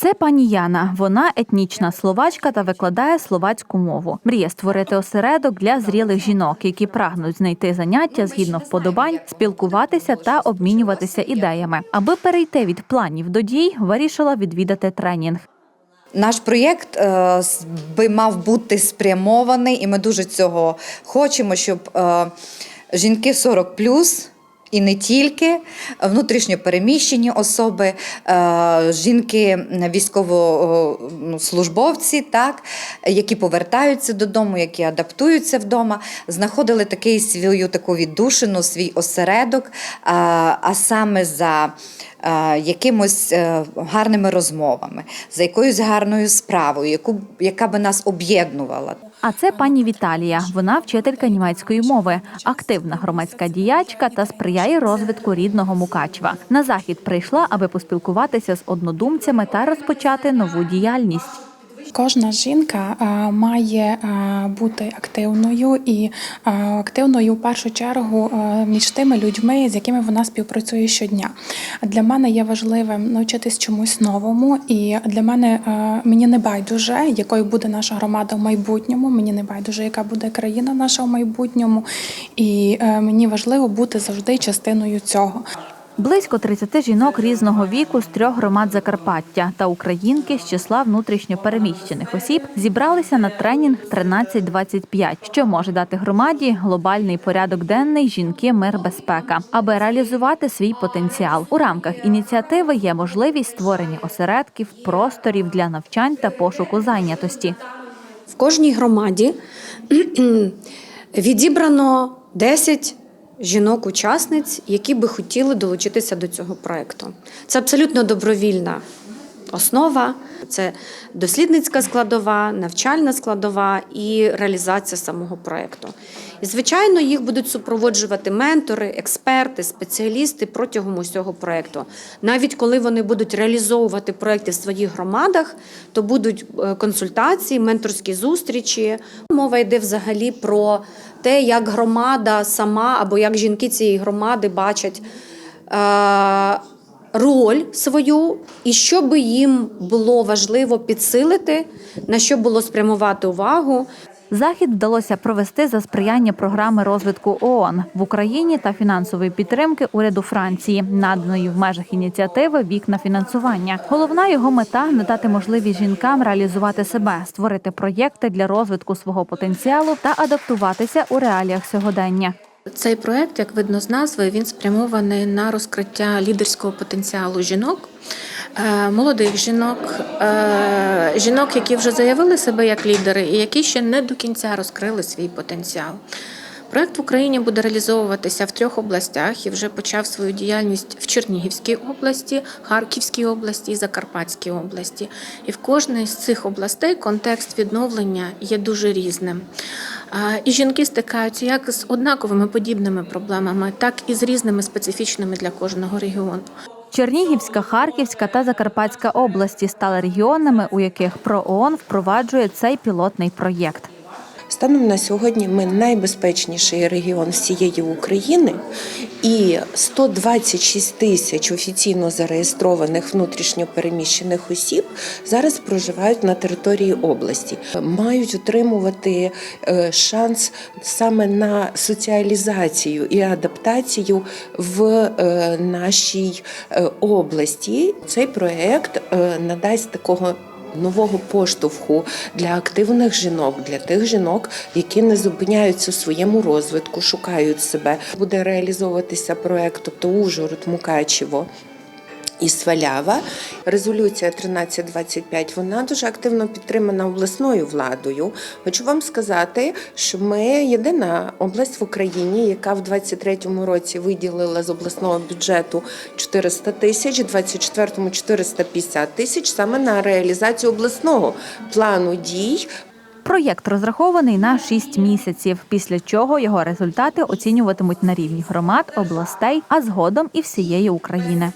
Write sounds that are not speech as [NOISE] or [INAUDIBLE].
Це пані Яна. Вона етнічна словачка та викладає словацьку мову. Мріє створити осередок для зрілих жінок, які прагнуть знайти заняття згідно вподобань, спілкуватися та обмінюватися ідеями. Аби перейти від планів до дій, вирішила відвідати тренінг. Наш проєкт е, би мав бути спрямований, і ми дуже цього хочемо, щоб е, жінки 40 і не тільки внутрішньо переміщені особи, е, жінки військовослужбовці, так, які повертаються додому, які адаптуються вдома, знаходили такий свою таку віддушину, свій осередок, а, а саме за е, якимось е, гарними розмовами, за якоюсь гарною справою, яку, яка би нас об'єднувала. А це пані Віталія. Вона вчителька німецької мови, активна громадська діячка та сприяє розвитку рідного Мукачева. На захід прийшла, аби поспілкуватися з однодумцями та розпочати нову діяльність. Кожна жінка має бути активною і активною в першу чергу між тими людьми, з якими вона співпрацює щодня. Для мене є важливим навчитись чомусь новому, і для мене мені не байдуже, якою буде наша громада в майбутньому. Мені не байдуже, яка буде країна наша в майбутньому, і е, мені важливо бути завжди частиною цього. Близько 30 жінок різного віку з трьох громад Закарпаття та українки з числа внутрішньо переміщених осіб зібралися на тренінг 1325, що може дати громаді глобальний порядок денний жінки, мир, безпека, аби реалізувати свій потенціал. У рамках ініціативи є можливість створення осередків, просторів для навчань та пошуку зайнятості. В кожній громаді [CLEARS THROAT] відібрано 10 жінок-учасниць, які би хотіли долучитися до цього проекту. Це абсолютно добровільна основа, це дослідницька складова, навчальна складова і реалізація самого проєкту. І, звичайно, їх будуть супроводжувати ментори, експерти, спеціалісти протягом усього проєкту. Навіть коли вони будуть реалізовувати проєкти в своїх громадах, то будуть е, консультації, менторські зустрічі. Мова йде взагалі про те, як громада сама або як жінки цієї громади бачать. Роль свою, і що би їм було важливо підсилити, на що було спрямувати увагу, Захід вдалося провести за сприяння програми розвитку ООН в Україні та фінансової підтримки уряду Франції, наданої в межах ініціативи Вікна фінансування. Головна його мета надати можливість жінкам реалізувати себе, створити проєкти для розвитку свого потенціалу та адаптуватися у реаліях сьогодення. Цей проект, як видно з назви, він спрямований на розкриття лідерського потенціалу жінок, е, молодих жінок, е, жінок, які вже заявили себе як лідери, і які ще не до кінця розкрили свій потенціал. Проект в Україні буде реалізовуватися в трьох областях і вже почав свою діяльність в Чернігівській області, Харківській області і Закарпатській області. І в кожній з цих областей контекст відновлення є дуже різним. І жінки стикаються як з однаковими подібними проблемами, так і з різними специфічними для кожного регіону. Чернігівська, Харківська та Закарпатська області стали регіонами, у яких ПРООН впроваджує цей пілотний проєкт. Станом на сьогодні ми найбезпечніший регіон всієї України, і 126 тисяч офіційно зареєстрованих внутрішньо переміщених осіб зараз проживають на території області, мають отримувати е, шанс саме на соціалізацію і адаптацію в е, нашій е, області. Цей проект надасть такого нового поштовху для активних жінок, для тих жінок, які не зупиняються у своєму розвитку, шукають себе. Буде реалізовуватися проект, тобто Ужгород, Мукачево. І Свалява резолюція 1325, вона дуже активно підтримана обласною владою. Хочу вам сказати, що ми єдина область в Україні, яка в 23-му році виділила з обласного бюджету 400 тисяч, в 24-му 450 тисяч саме на реалізацію обласного плану дій Проєкт розрахований на 6 місяців, після чого його результати оцінюватимуть на рівні громад, областей, а згодом і всієї України.